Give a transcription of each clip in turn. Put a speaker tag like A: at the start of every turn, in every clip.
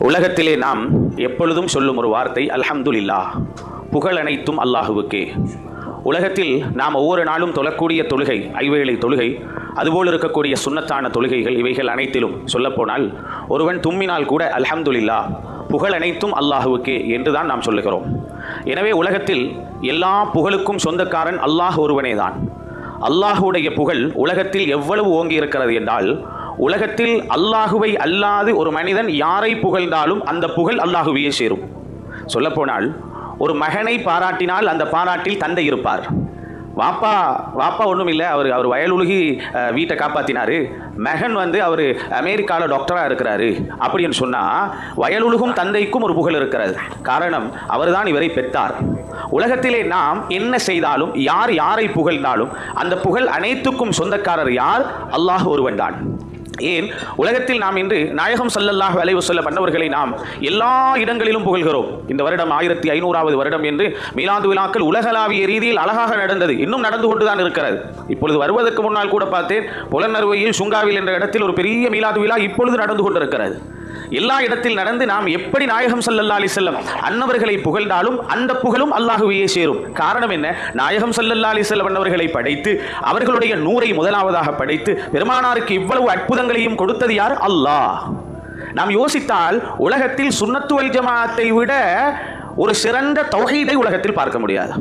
A: உலகத்திலே நாம் எப்பொழுதும் சொல்லும் ஒரு வார்த்தை அல்ஹம்துலில்லா புகழ் அனைத்தும் அல்லாஹுவுக்கே. உலகத்தில் நாம் ஒவ்வொரு நாளும் தொழக்கூடிய தொழுகை ஐவேளை தொழுகை அதுபோல் இருக்கக்கூடிய சுண்ணத்தான தொழுகைகள் இவைகள் அனைத்திலும் சொல்லப்போனால் ஒருவன் தும்மினால் கூட அல்ஹம்துலில்லா புகழ் அனைத்தும் அல்லாஹுவுக்கே என்று தான் நாம் சொல்லுகிறோம். எனவே உலகத்தில் எல்லா புகழுக்கும் சொந்தக்காரன் அல்லாஹ் ஒருவனே தான் அல்லாஹுடைய புகழ் உலகத்தில் எவ்வளவு ஓங்கி இருக்கிறது என்றால் உலகத்தில் அல்லாஹுவை அல்லாது ஒரு மனிதன் யாரை புகழ்ந்தாலும் அந்த புகழ் அல்லாஹுவையே சேரும். சொல்லப்போனால் ஒரு மகனை பாராட்டினால் அந்த பாராட்டில் தந்தை இருப்பார். வாப்பா வாப்பா ஒன்றும் இல்லை அவர் அவர் வயலுலுகி வீட்டை காப்பாற்றினாரு மகன் வந்து அவர் அமெரிக்காவில் டாக்டராக இருக்கிறாரு. அப்படின்னு சொன்னால் வயலுலகும் தந்தைக்கும் ஒரு புகழ் இருக்கிறது. காரணம் அவர்தான் இவரை பெற்றார். உலகத்திலே நாம் என்ன செய்தாலும் யார் யாரை புகழ்ந்தாலும் அந்த புகழ் அனைத்துக்கும் சொந்தக்காரர் யார்? அல்லாஹ் ஒருவன் தான் ஏன்? உலகத்தில் நாம் இன்று நாயகம் செல்லல்லாக அலைஹி செல்ல பண்ணவர்களை நாம் எல்லா இடங்களிலும் புகழ்கிறோம். இந்த வருடம் ஆயிரத்தி ஐநூறாவது வருடம் என்று மீலாந்து விழாக்கள் உலகளாவிய ரீதியில் அழகாக நடந்தது. இன்னும் நடந்து கொண்டுதான் இருக்கிறது. இப்பொழுது வருவதற்கு முன்னால் கூட பார்த்தேன் புலனறுவையில் சுங்காவில் என்ற இடத்தில் ஒரு பெரிய மீலாது விழா இப்பொழுது நடந்து கொண்டிருக்கிறது. எல்லா இடத்தில் நடந்து நாம் எப்படி நாயகம் சல்லல்லா அலி செல்லம் அன்னவர்களை புகழ்ந்தாலும் அந்த புகழும் அல்லாஹுவையே சேரும். காரணம் என்ன? நாயகம் சல்லல்லா அலி செல்லம் அன்னவர்களை படைத்து அவர்களுடைய நூரை முதலாவதாக படைத்து பெருமானாருக்கு இவ்வளவு அற்புதங்களையும் கொடுத்தது யார்? அல்லாஹ். நாம் யோசித்தால் உலகத்தில் சுண்ணத்துவல் ஜமாத்தை விட ஒரு சிறந்த தௌஹீதை உலகத்தில் பார்க்க முடியாது.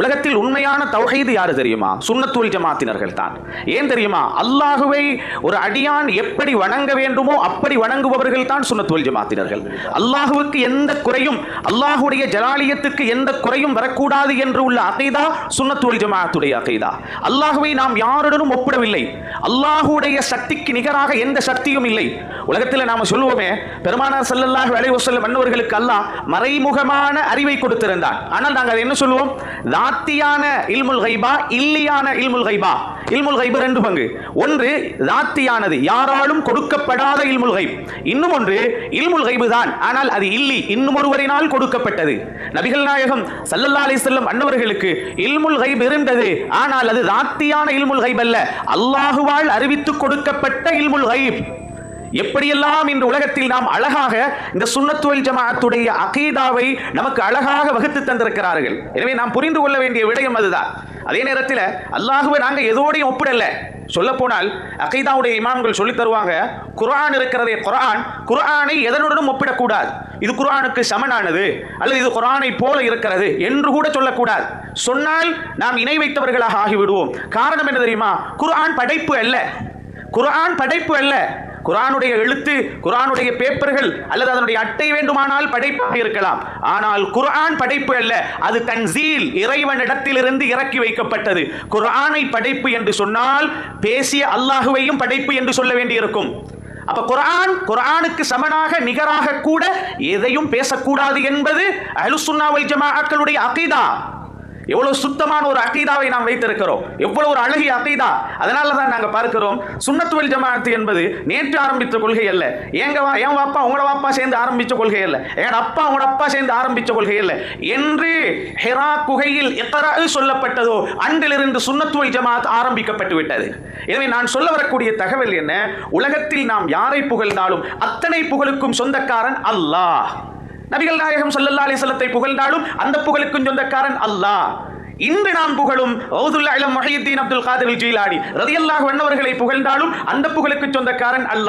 A: உலகத்தில் உண்மையான தௌஹீது யாரு தெரியுமா? சுன்னத்துல் ஜமாத்தினர்கள் தான். ஏன் தெரியுமா? அல்லாஹுவை ஒரு அடியான் எப்படி வணங்க வேண்டுமோ அப்படி வணங்குபவர்கள் தான் சுன்னத்துல் ஜமாத்தினர்கள். அல்லாஹுவுக்கு எந்த குறையும் அல்லாஹுடைய ஜலாலியத்துக்கு எந்த குறையும் வரக்கூடாது என்று உள்ள அகைதா சுன்னத்துல் ஜமாத்துடைய அகைதா. அல்லாஹுவை நாம் யாருடனும் ஒப்பிடவில்லை. அல்லாஹுடைய சக்திக்கு நிகராக எந்த சக்தியும் இல்லை. உலகத்தில் நாம சொல்லுவோமே பெருமானார் செல்லல்லாஹ் வேலை வஸல்லம் மன்னவர்களுக்கு அல்லாஹ் மறைமுகமான அறிவை கொடுத்திருந்தான் ஆனால் நாங்கள் அதை என்ன சொல்லுவோம்? தாத்தியான இல்முல் கைபா இல்லியான இல்முல் கைபா. இல்முல் கைபு ரெண்டு பங்கு. ஒன்று தாத்தியானது. யாராலும் கொடுக்கப்படாத இல்முல் கைப். இன்னும் ஒன்று இல்முல் கைபு தான். ஆனால் அது இல்லி இன்னும் ஒருவரினால் கொடுக்கப்பட்டது. நபிகள் நாயகம் சல்லல்லா அலி செல்லம் அன்னவர்களுக்கு இல்முல் கைப் இருந்தது. ஆனால் அது தாத்தியான இல்முல் கைப் அல்ல. அல்லாஹுவால் அறிவித்து கொடுக்கப்பட்ட இல்முல் கைப். எப்படியெல்லாம் இந்த உலகத்தில் நாம் அழகாக இந்த சுண்ணத்துவல் ஜமாத்துடைய அகீதாவை நமக்கு அழகாக வகுத்து தந்திருக்கிறார்கள். எனவே நாம் புரிந்து கொள்ள வேண்டிய விடயம் அதுதான். அதே நேரத்தில் அல்லாஹுவை நாங்கள் எதோடையும் ஒப்பிடல. சொல்ல போனால் அகைதாவுடைய இமாம்கள் சொல்லி தருவாங்க குர்ஆன் இருக்கிறதே குரான் குர்ஆனை எதனுடனும் ஒப்பிடக்கூடாது. இது குரானுக்கு சமனானது அல்லது இது குரானை போல இருக்கிறது என்று கூட சொல்லக்கூடாது. சொன்னால் நாம் இணை வைத்தவர்களாக ஆகிவிடுவோம். காரணம் என்ன தெரியுமா? குரான் படைப்பு அல்ல. குர்ஆன் படைப்பு அல்ல. குரானுடைய எழுத்து குரானுடைய பேப்பர்கள் அல்லது அதனுடைய அட்டை வேண்டுமானால் படைப்பாக இருக்கலாம். ஆனால் குரான் படைப்பு அல்ல அது தன்சீல் இறைவனிடத்திலிருந்து இறக்கி வைக்கப்பட்டது. குரானை படைப்பு என்று சொன்னால் பேசிய அல்லாஹுவையும் படைப்பு என்று சொல்ல வேண்டியிருக்கும். அப்ப குரான் குரானுக்கு சமனாக நிகராக கூட எதையும் பேசக்கூடாது என்பது அஹ்லுசுன்னா வல் ஜமாஅக்களுடைய அகிதா. எவ்வளவு சுத்தமான ஒரு அகீதாவை நாம் வைத்திருக்கிறோம். எவ்வளவு ஒரு அழகிய அகீதா. அதனால தான் நாங்கள் பார்க்கிறோம் சுண்ணத்துவல் ஜமாத்து என்பது நேற்று ஆரம்பித்த கொள்கை அல்ல. எங்க வா என் வாப்பா உங்களோட வாப்பா சேர்ந்து ஆரம்பிச்ச கொள்கை அல்ல. என் அப்பா உங்களோட அப்பா சேர்ந்து ஆரம்பிச்ச கொள்கை அல்ல. என்று ஹெரா குகையில் எத்தரா சொல்லப்பட்டதோ அன்றிலிருந்து சுண்ணத்துவல் ஜமாத் ஆரம்பிக்கப்பட்டு விட்டது. எனவே நான் சொல்ல வரக்கூடிய தகவல் என்ன? உலகத்தில் நாம் யாரை புகழ்ந்தாலும் அத்தனை புகழுக்கும் சொந்தக்காரன் அல்லாஹ். நபிகள் நாயகம் ஸல்லல்லாஹு அலிசல்லத்தை புகழ்ந்தாலும் அந்த புகழுக்கும் சொந்தக்காரன் அல்லாஹ். இன்று நாம் புகழும் ஔதுல்லா இளம் முஹியுத்தீன் அப்துல் காதிர் ஜீலானி ரலியல்லாஹு வண்ணவர்களை புகழ்ந்தாலும் அந்த புகழுக்கு சொந்தக்காரன் அல்லாஹ்.